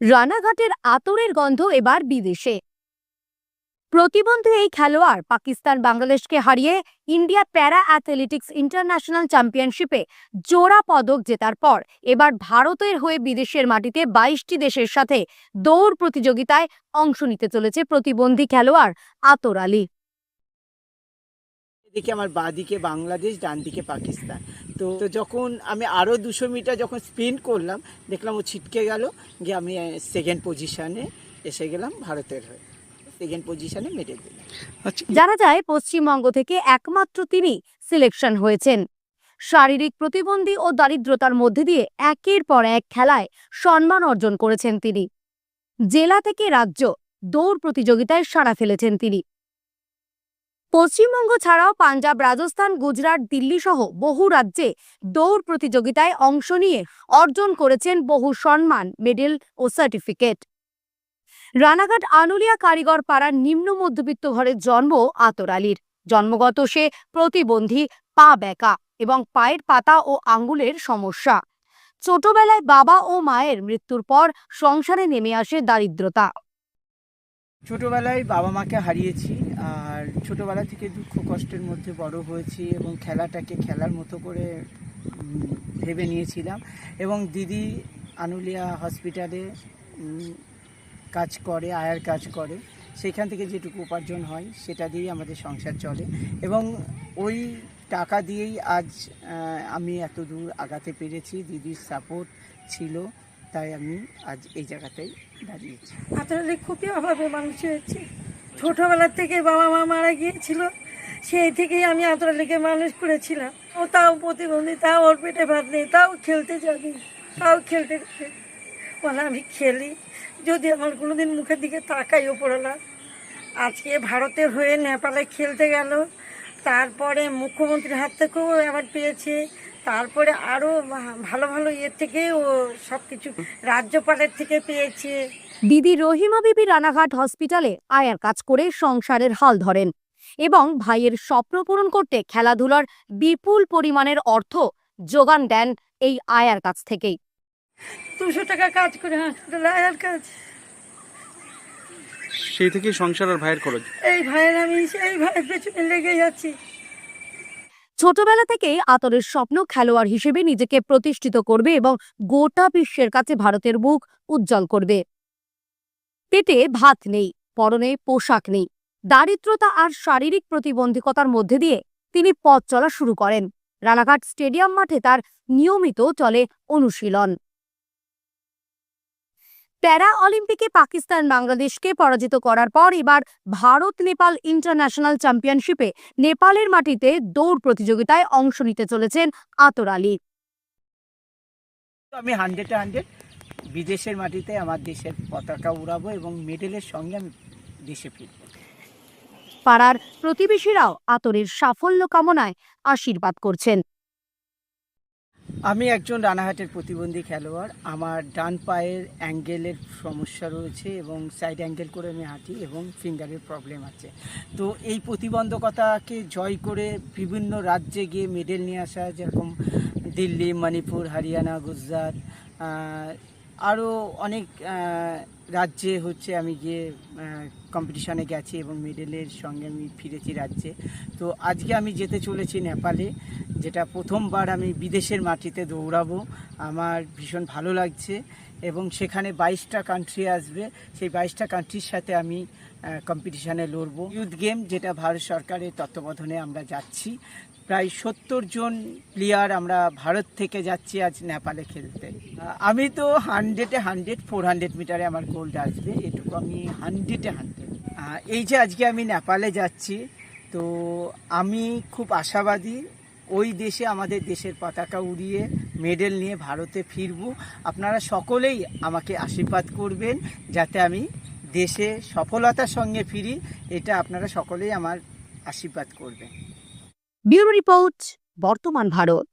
রানাঘাটের আতরের গন্ধ এবার বিদেশে। প্রতিবন্ধী এই খেলোয়াড় পাকিস্তান বাংলাদেশকে হারিয়ে ইন্ডিয়া প্যারা অ্যাথলেটিক্স ইন্টারন্যাশনাল চ্যাম্পিয়নশিপে জোড়া পদক জেতার পর এবার ভারতের হয়ে বিদেশের মাটিতে বাইশটি দেশের সাথে দৌড় প্রতিযোগিতায় অংশ নিতে চলেছে প্রতিবন্ধী খেলোয়াড় আতর আলী। এদিকে আমার বাঁদিকে বাংলাদেশ ডান দিকে পাকিস্তান। তো তো যখন আমি আরও দুশো মিটার যখন স্পিন করলাম দেখলাম ও ছিটকে গেল গিয়ে আমি সেকেন্ড পজিশনে এসে গেলাম ভারতের হয়ে। সেকেন্ড পজিশনে মেডেল দিলাম আচ্ছা। জানা যায় পশ্চিমবঙ্গ থেকে একমাত্র তিনি সিলেকশন হয়েছেন। শারীরিক প্রতিবন্ধী ও দারিদ্রতার মধ্যে দিয়ে একের পর এক খেলায় সম্মান অর্জন করেছেন তিনি। জেলা থেকে রাজ্য দৌড় প্রতিযোগিতায় সাড়া ফেলেছেন তিনি। পশ্চিমবঙ্গ ছাড়াও পাঞ্জাব, রাজস্থান, গুজরাট, দিল্লি সহ বহু রাজ্যে দৌড় প্রতিযোগিতায় অংশ নিয়ে অর্জন করেছেন বহু সম্মান, মেডেল ও সার্টিফিকেট। রানাঘাট আনুলিয়া কারিগর পাড়ার নিম্ন মধ্যবিত্ত ঘরে জন্ম আতর আলীর। জন্মগত সে প্রতিবন্ধী, পা বেঁকা এবং পায়ের পাতা ও আঙ্গুলের সমস্যা। ছোটবেলায় বাবা ও মায়ের মৃত্যুর পর সংসারে নেমে আসে দারিদ্রতা। ছোটোবেলায় বাবা মাকে হারিয়েছি আর ছোটোবেলা থেকে দুঃখ কষ্টের মধ্যে বড় হয়েছি এবং খেলাটাকে খেলার মতো করে ভেবে নিয়েছিলাম এবং দিদি আনুলিয়া হসপিটালে কাজ করে, আয়ার কাজ করে। সেখান থেকে যেটুকু উপার্জন হয় সেটা দিয়েই আমাদের সংসার চলে এবং ওই টাকা দিয়েই আজ আমি এত দূর আগাতে পেরেছি। দিদির সাপোর্ট ছিল। তাই আমি আজ এই জায়গাতেই দাঁড়িয়েছি। আসলে খুবই অভাবে মানুষ হয়েছে। ছোটোবেলার থেকে বাবা মা মারা গিয়েছিল, সেই থেকেই আমি আতরালিকে মানুষ করেছিলাম। ও তাও প্রতিবন্ধী, তাও ওর পেটে ভাত নেই, তাও খেলতে যাবি তাও খেলতে বলে, আমি খেলি। যদি আমার কোনোদিন মুখের দিকে তাকাইও পড়লা আজকে ভারতের হয়ে নেপালে খেলতে গেল। তারপরে মুখ্যমন্ত্রীর হাত থেকেও অ্যাওয়ার্ড পেয়েছে। তারপরে আরও ভালো ভালো ইয়ের থেকে ও সব কিছু রাজ্যপালের থেকে পেয়েছে। দিদি রহিমা বিবি রানাঘাট হসপিটালে আয়ার কাজ করে সংসারের হাল ধরেন এবং ভাইয়ের স্বপ্ন পূরণ করতে খেলাধুলার বিপুল পরিমাণের অর্থ যোগান দেন এই আয়ার কাছ থেকেই। দুশো টাকা কাজ করে হাসপাতালে আয়ার কাজ। সেই থেকে সংসার আর ভাইয়ের খরচ এই ভাইয়ের আমি সেই ভাইয়ের পেছনে লেগে যাচ্ছি ছোটবেলা থেকেই আতরের স্বপ্ন খেলোয়াড় হিসেবে নিজেকে প্রতিষ্ঠিত করবে এবং গোটা বিশ্বের কাছে ভারতের মুখ উজ্জ্বল করবে। পেটে ভাত নেই, পরনে পোশাক নেই। দারিদ্রতা আর শারীরিক প্রতিবন্ধকতার মধ্যে দিয়ে তিনি পথ চলা শুরু করেন। রানাঘাট স্টেডিয়াম মাঠে তার নিয়মিত চলে অনুশীলন। প্যারা অলিম্পিকে পাকিস্তান বাংলাদেশকে পরাজিত করার পর এবার ভারত নেপাল ইন্টারন্যাশনাল চ্যাম্পিয়নশিপে নেপালের মাটিতে দৌড় প্রতিযোগিতায় অংশ নিতে চলেছেন আতর আলী। আমি হান্ড্রেডে হান্ড্রেড বিদেশের মাটিতে আমার দেশের পতাকা উড়াবো এবং মেডেলের সঙ্গে আমি দেশে ফিরবো। পাড়ার প্রতিবেশীরাও আতরের সাফল্য কামনায় আশীর্বাদ করছেন। আমি একজন রানাহাটের প্রতিবন্ধী খেলোয়াড়। আমার ডান পায়ের অ্যাঙ্গেলের সমস্যা রয়েছে এবং সাইড অ্যাঙ্গেল করে আমি হাঁটি এবং ফিঙ্গারের প্রবলেম আছে। তো এই প্রতিবন্ধকতাকে জয় করে বিভিন্ন রাজ্যে গিয়ে মেডেল নিয়ে আসা, যেরকম দিল্লি, মণিপুর, হরিয়ানা, গুজরাট আরও অনেক রাজ্যে হচ্ছে আমি গিয়ে কম্পিটিশনে গেছি এবং মেডেলের সঙ্গে আমি ফিরেছি রাজ্যে। তো আজকে আমি যেতে চলেছি নেপালে, যেটা প্রথমবার আমি বিদেশের মাটিতে দৌড়াবো। আমার ভীষণ ভালো লাগছে এবং সেখানে বাইশটা কান্ট্রি আসবে। সেই বাইশটা কান্ট্রির সাথে আমি কম্পিটিশানে লড়বো। ইউথ গেম যেটা ভারত সরকারের তত্ত্বাবধানে আমরা যাচ্ছি। প্রায় সত্তর জন প্লেয়ার আমরা ভারত থেকে যাচ্ছি আজ নেপালে খেলতে। আমি তো হান্ড্রেডে হান্ড্রেড ফোর হান্ড্রেড মিটারে আমার গোল্ড আসবে, এটুকু আমি হান্ড্রেডে হান্ড্রেড এই যে আজকে আমি নেপালে যাচ্ছি, তো আমি খুব আশাবাদী, ওই দেশে আমাদের দেশের পতাকা উড়িয়ে মেডেল নিয়ে ভারতে ফিরব। আপনারা সকলেই আমাকে আশীর্বাদ করবেন, যাতে আমি দেশে সফলতার সঙ্গে ফিরি, এটা আপনারা সকলেই আমার আশীর্বাদ করবেন। ব্যুরো রিপোর্ট, বর্তমান ভারত।